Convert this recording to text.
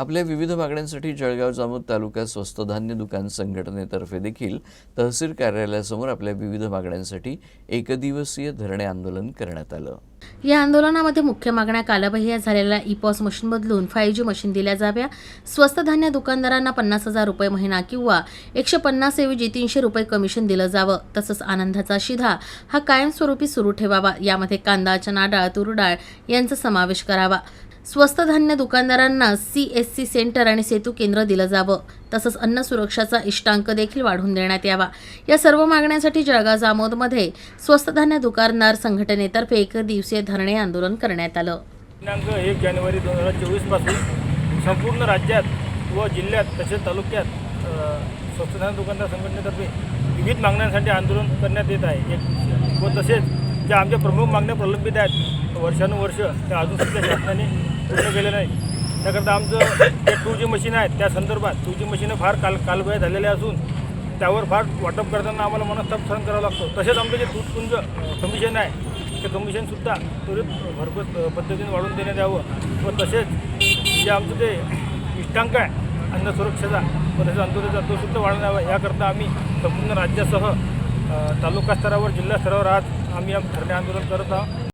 आपल्या विविध मागण्यांसाठी जळगाव जामोद तालुका स्वस्त धान्य दुकान संघटनेतर्फे देखील तहसील कार्यालयासमोर आपल्या विविध मागण्यांसाठी एकदिवसीय धरणे आंदोलन करण्यात आलं. या आंदोलनामध्ये मुख्य मागण्या कालबाह्य झालेल्या ईपॉस मशीन बदलून फाईव्ह जी मशीन दिल्या जाव्या. स्वस्त धान्य दुकानदारांना पन्नास हजार रुपये महिना किंवा एकशे पन्नास ऐवजी तीनशे रुपये कमिशन दिलं जावं तसंच आनंदाचा शिधा हा कायमस्वरूपी सुरू ठेवावा यामध्ये कांदा चना डाळ तूर डाळ यांचा समावेश करावा. स्वस्त धान्य दुकानदारांना सी एस सी सेंटर आणि सेतू केंद्र दिलं जावं. तसंच अन्न सुरक्षाचा इष्टांक देखील वाढवून देण्यात यावा. या सर्व मागण्यांसाठी जळगाव जामोदमध्ये स्वस्त धान्य दुकानदार संघटनेतर्फे एक दिवसीय धरणे आंदोलन करण्यात आलं. दिनांक एक जानेवारी दोन हजार चोवीसपासून संपूर्ण राज्यात व जिल्ह्यात तसेच तालुक्यात स्वस्त धान्य दुकानदार संघटनेतर्फे विविध मागण्यांसाठी आंदोलन करण्यात येत आहे. एक व तसेच ज्या आमच्या प्रमुख मागण्या प्रलंबित आहेत वर्षानुवर्ष त्या अजून सुद्धा शासनाने पूर्ण केलं नाही. त्याकरता आमचं जे टू जी मशीन आहेत त्या संदर्भात टू जी मशीनं फार काल कालबाह्य झालेल्या असून त्यावर फार वाटप करताना आम्हाला मनस्ताप सहन करावा लागतो. तसेच आमचं जे दूधपुंज कमिशन आहे ते कमिशनसुद्धा त्वरित भरपूर पद्धतीने वाढवून देण्यात यावं व तसेच जे आमचं ते इष्टांक आहे अन्न सुरक्षेचा व तसेच अंत्योदयचा तोसुद्धा वाढवण्यात यावा. याकरता आम्ही संपूर्ण राज्यासह तालुका स्तरावर जिल्हा स्तरावर आज आम्ही आम- धरणे आंदोलन करत आहोत.